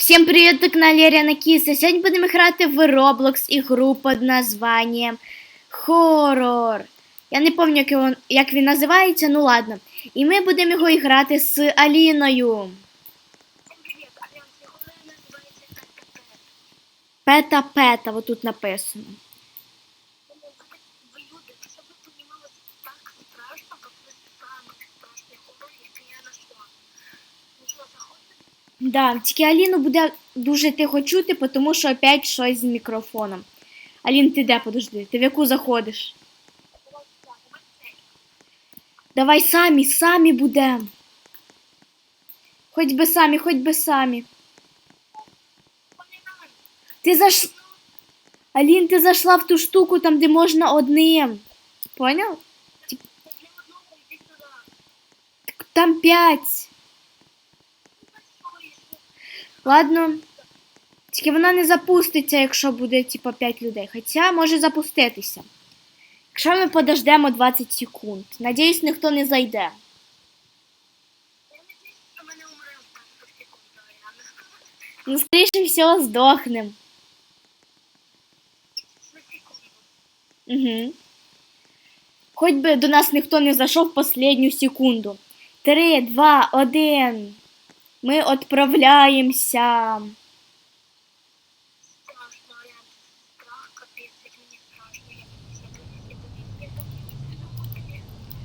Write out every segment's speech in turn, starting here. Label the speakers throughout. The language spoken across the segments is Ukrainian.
Speaker 1: Всем привіт, на каналі Аріана Кіса. Сьогодні будемо грати в Roblox ігру під названням Хорор. Я не пам'ятаю, як, він називається, ну ладно. І ми будемо його грати з Аліною.
Speaker 2: Привет, Альянс, його.
Speaker 1: Пета Пета, отут тут написано.
Speaker 2: Ви люди, щоб ви понімали, так страшно, як ви самий страшний хорор, який я знайшла. Ну що, заходите?
Speaker 1: Да, тільки Аліну буде дуже тихо чути, тому що опять щось з мікрофоном. Алін, ти де, подожди, ти в яку заходиш? Давай самі, самі будемо. Хоч би самі, хоч би самі. Ти заш... Алін, ти зайшла в ту штуку, там, де можна одним. Поняв? Там п'ять.
Speaker 2: Ну, ось що,
Speaker 1: Ладно. Тільки вона не запуститься, якщо буде, типа, 5 людей. Хоча може запуститися. Якщо ми подождемо 20 секунд. Надіюсь, ніхто не зайде. Ну, скоріше всього, здохнем. Угу. Хоч би до нас ніхто не зайшов в останню секунду. Три, два, один. Ми відправляємося.
Speaker 2: Страшно, Аріан. Страх, капець, як мені страшно. Я я я я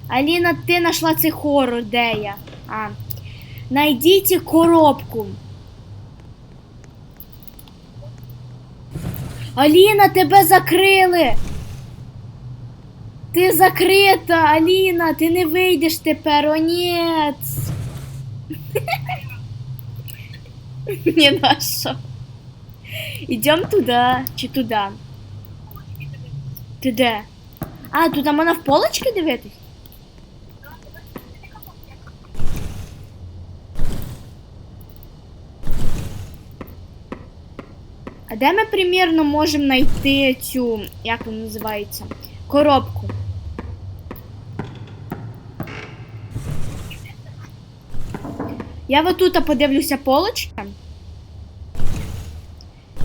Speaker 2: я
Speaker 1: Аліна, ти знайшла цей хорор, де я? А. Найдіть коробку. Аліна, тебе закрили. Ти закрита, Аліна, ти не вийдеш тепер, о ні. Не наша. Ідемо туди чи туди? Ти де? А, туди можна в полочки дивитись? А де ми примірно можемо знайти цю, як вона називається, коробку? Я вот тут подивлюся полочки.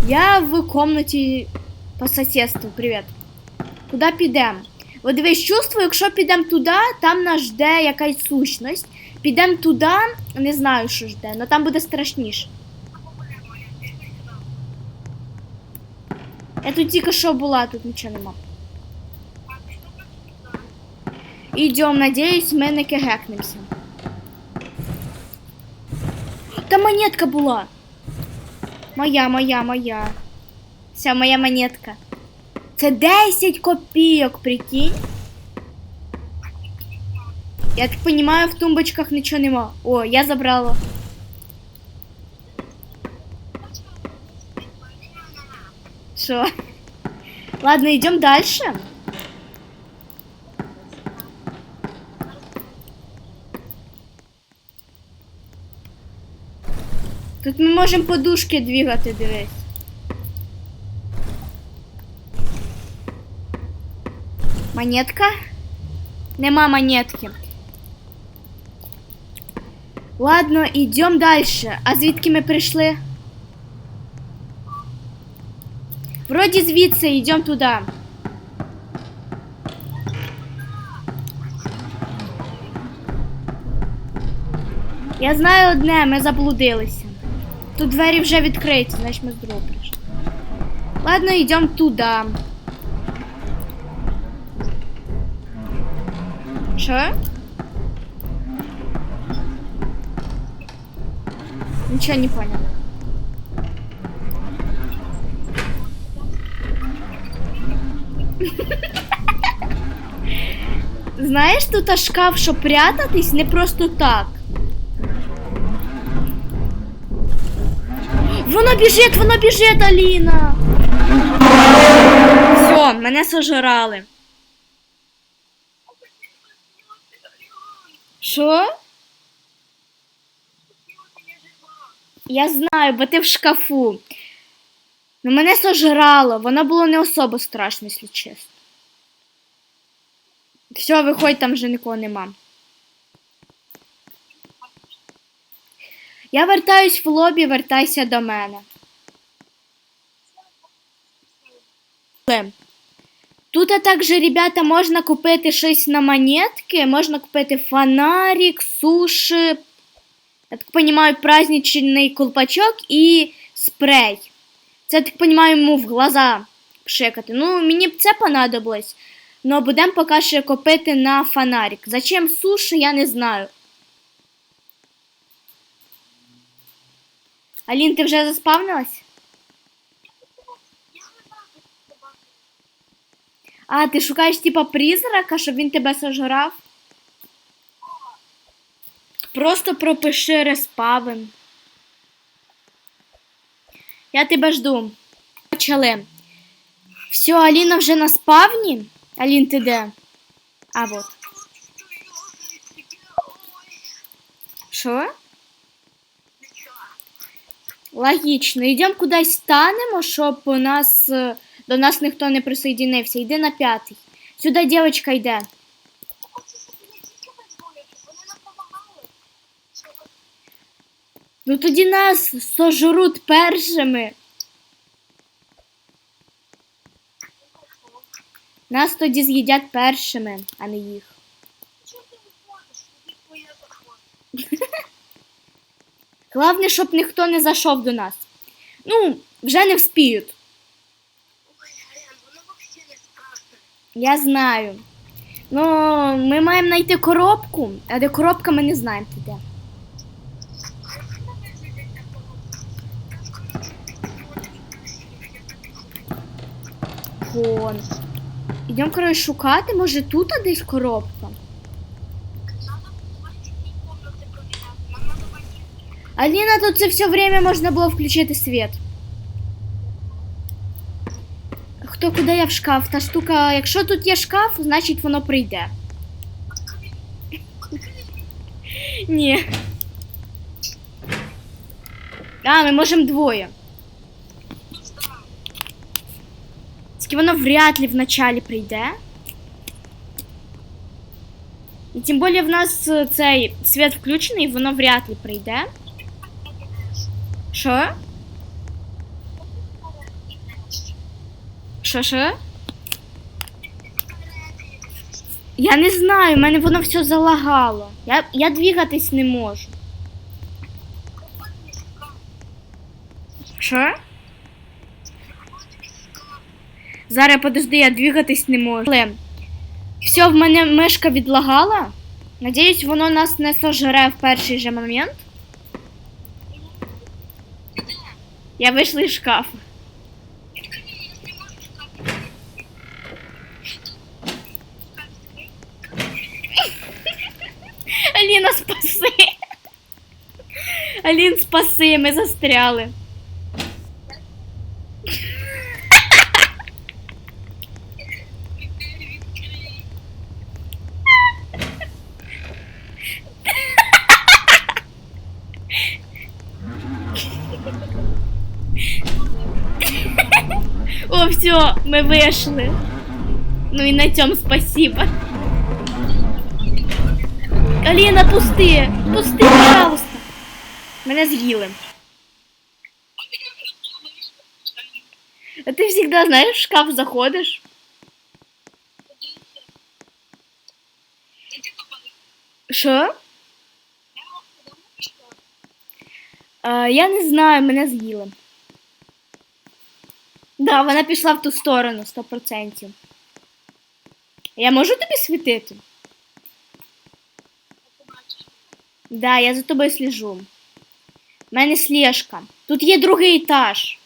Speaker 1: Я в комнаті по сусідству. Привіт. Куди підемо? От дивись, чувствую, якщо підемо туди, там нас жде якась сущність. Підемо туди, не знаю, що жде, але там буде страшніше. Я тут тільки що була, тут нічого нема. Ідем, надіюсь, ми не кегекнемося. Монетка була. Моя, моя, моя. Вся моя монетка. Це 10 копійок, прикинь. Я так понимаю, в тумбочках нічого нема. О, я забрала. Що? Ладно, йдемо дальше. Тут ми можемо подушки двигати, дивись. Монетка? Нема монетки. Ладно, йдемо дальше. А звідки ми прийшли? Вроді звідси, йдемо туди. Я знаю одне, ми заблудилися. Тут двері вже відкриті, значить ми з другого прийшли. Ладно, йдемо туди. Що? Нічого не понял. Знаєш, тут аж шкаф, щоб прятатись, не просто так. Воно біжить, воно біжить, Аліна. Все, мене сожрали. Що? Я знаю, бо ти в шкафу. Ну мене сожрало, воно було не особо страшно, якщо чесно. Все, виходь, там вже нікого нема. Я вертаюсь в лобі, вертайся до мене. Тут також, ребята, можна купити щось на монетки, можна купити фонарик, суші, я так понимаю, праздничний колпачок і спрей. Це, так понимаю, йому в глаза пшикати. Ну, мені б це понадобилось. Но будемо поки що купити на фонарик. Зачем суші, я не знаю. Алін, ти вже заспавнилась? А, ти шукаєш типа призрака, щоб він тебе сожрав? Просто пропиши респавен. Я тебе жду. Почали. Все, Аліна вже на спавні. Алін, ти де? А, вот. Що? Логічно. Йдемо кудись станемо, щоб у нас е, до нас ніхто не присоединився. Йди на п'ятий. Сюди дівчинка йде. Ну тоді нас сожруть першими. Нас тоді з'їдять першими, а не їх. Головне, щоб ніхто не зайшов до нас. Ну, вже не вспіють. Я знаю. Ну, ми маємо знайти коробку, а де коробка ми не знаємо де. Вон. Ідемо, коротше, шукати, може тут десь коробка. Аліна, тут це все время можна було включити світ. Хто куди я в шкаф? Та штука, якщо тут є шкаф, значить воно прийде. Ні. А, ми можемо двоє. Тільки воно вряд ли в началі прийде. І тим більше в нас е, цей світ включений, воно вряд ли прийде. Що? Що, що? Я не знаю, в мене воно все залагало. Я, я двигатись не можу. Що? Зараз подожди, я двигатись не можу. Все, в мене мишка відлагала. Надіюсь, воно нас не сожре в перший же момент. Я вийшла із шкафу. Аліна, спаси. Алін, спаси, ми застряли. О, все, ми вийшли. Ну і на цьому спасибо. Аліна, пусти! Пусти, пожалуйста. Мене з'їли. А ти завжди, знаєш, в шкаф заходиш. Що? А, я не знаю, мене з'їли. Да, вона пішла в ту сторону, 100%. Я можу тобі світити? Да, я за тобою сліжу. У мене слежка. Тут є другий етаж.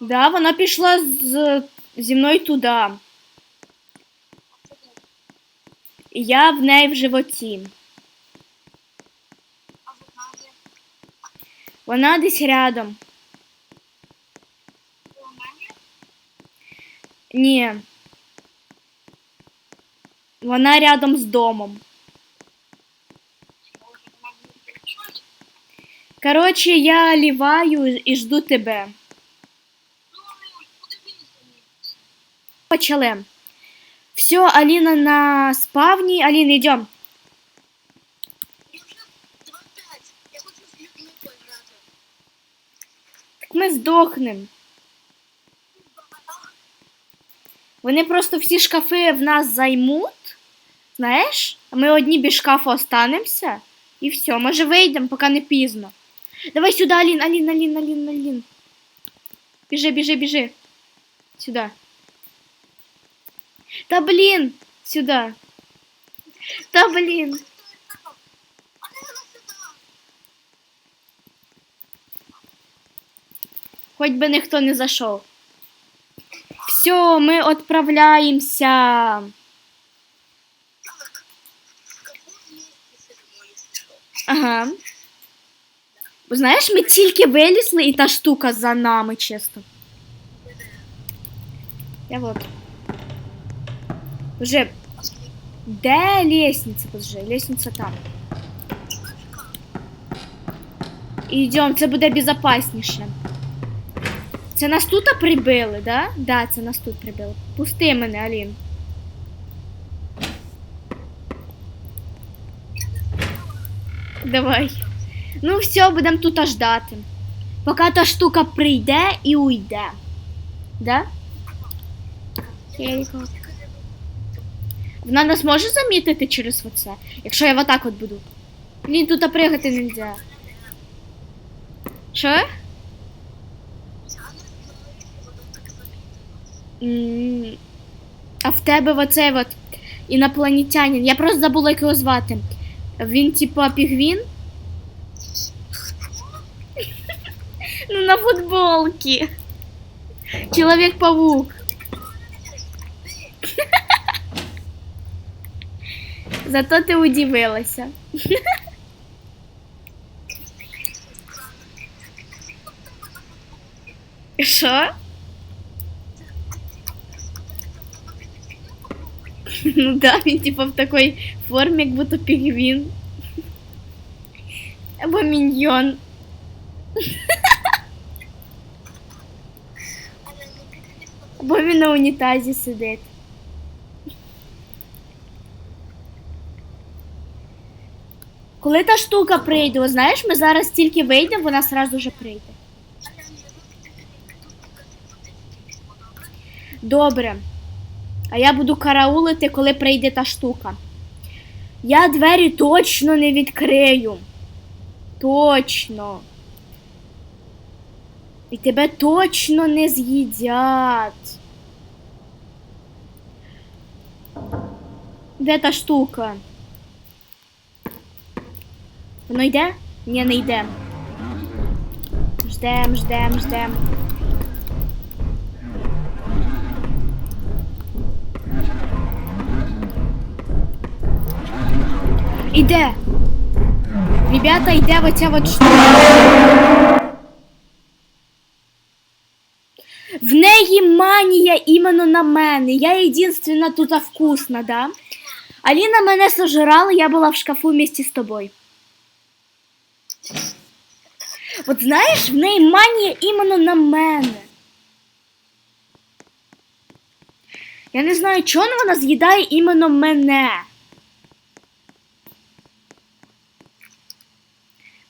Speaker 1: Да, вона пішла з, зі мною туди. Я в неї в животі. Вона десь рядом. Ні. Вона рядом з домом. Коротше, я ліваю і жду тебе. Почали. Все, Аліна на спавні. Аліна, йдемо. Так ми здохнемо. Вони просто всі шкафи в нас займуть. Знаєш? А ми одні без шкафу останемося. І все, може вийдемо, поки не пізно. Давай сюди, Алін, Алін, Алін, Алін, Алін. Біжи, біжи, біжи. Сюди. Та блін, сюди. Та блін. Хоч би ніхто не зайшов. Все, ми відправляємося.
Speaker 2: Так. В каком месте сидимо, якщо що?
Speaker 1: Ага. Бо знаєш, ми тільки вилізли, і та штука за нами, чесно. Я вот. Уже. Де лестниця? Подожди, лестниця там. Ідем, це буде безпечніше. Це нас тут прибили, да? Да, це нас тут прибили. Пусти мене, Алін. Давай. Ну все, будемо тут ждати. Поки та штука прийде і уйде. Да? Хейко. Вона нас може замітити через оце, якщо я отак от буду. Блін, тут пригати не можна. Що?
Speaker 2: Я не знаю, що вона так замітила.
Speaker 1: М, А в тебе оцей от інопланетянин. Я просто забула, як його звати. Він типа пігвін. Ну, на футболці. Чоловік-павук. Зато ти удивилася. Що? Ну да, він типа в такій формі, як будто пігвін. Або міньйон. Або він на унітазі сидить. Коли та штука прийде, знаєш, ми зараз тільки вийдемо, вона сразу же прийде.
Speaker 2: Добре?
Speaker 1: А я буду караулити, коли прийде та штука. Я двері точно не відкрию. Точно. І тебе точно не з'їдять. Де та штука? Воно йде? Ні, не йде. Ждем, ждем, ждем. Іде. Ребята, йде оця от штука. В неї манія іменно на мене. Я єдинственна тут вкусна, да? Аліна мене сожрала, я була в шкафу вместе з тобою. От знаєш, в неї манія іменно на мене. Я не знаю, чого вона з'їдає іменно мене.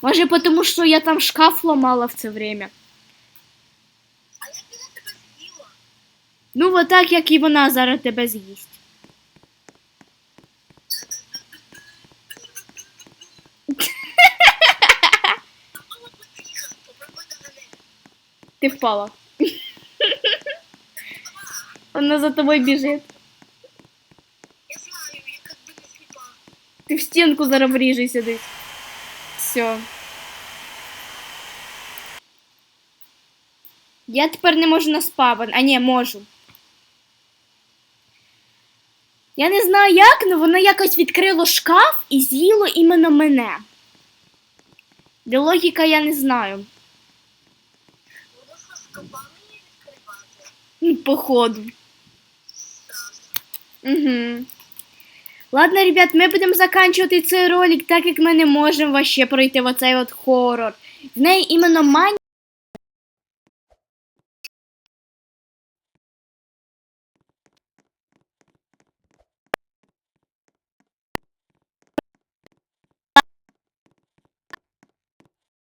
Speaker 1: Може, тому що я там шкаф ламала в це время.
Speaker 2: А як вона тебе з'їла?
Speaker 1: Ну, от так, як і вона зараз тебе з'їсть. Ти впала. Вона за тобою біжить.
Speaker 2: Я знаю, я как бы не сліпа.
Speaker 1: Ти в стінку зараз вріжешся десь. Все. Я тепер не можу на спавен. А ні, можу. Я не знаю як, але воно якось відкрило шкаф і з'їло іменно мене. Де логіка я не знаю. Походу. Угу. Ладно, ребят, ми будемо заканчувати цей ролик, так як ми не можемо вообще пройти в оцей от хорор. В неї іменно мань.